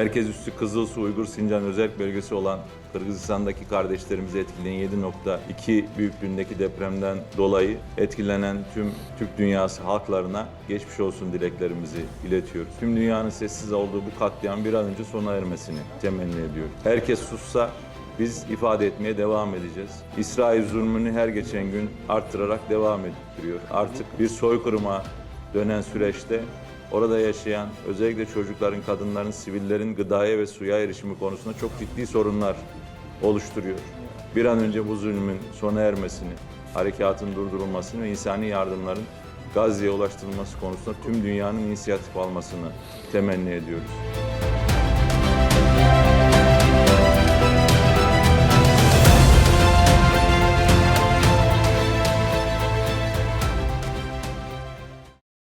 Herkes üstü Kızılsu Uygur Sincan özel bölgesi olan Kırgızistan'daki kardeşlerimizi etkileyen 7.2 büyüklüğündeki depremden dolayı etkilenen tüm Türk dünyası halklarına geçmiş olsun dileklerimizi iletiyoruz. Tüm dünyanın sessiz olduğu bu katliam bir an önce sona ermesini temenni ediyoruz. Herkes sussa biz ifade etmeye devam edeceğiz. İsrail zulmünü her geçen gün arttırarak devam ettiriyor. Artık bir soykırıma dönen süreçte orada yaşayan özellikle çocukların, kadınların, sivillerin gıdaya ve suya erişimi konusunda çok ciddi sorunlar oluşturuyor. Bir an önce bu zulmün sona ermesini, harekatın durdurulmasını ve insani yardımların Gazze'ye ulaştırılması konusunda tüm dünyanın inisiyatif almasını temenni ediyoruz.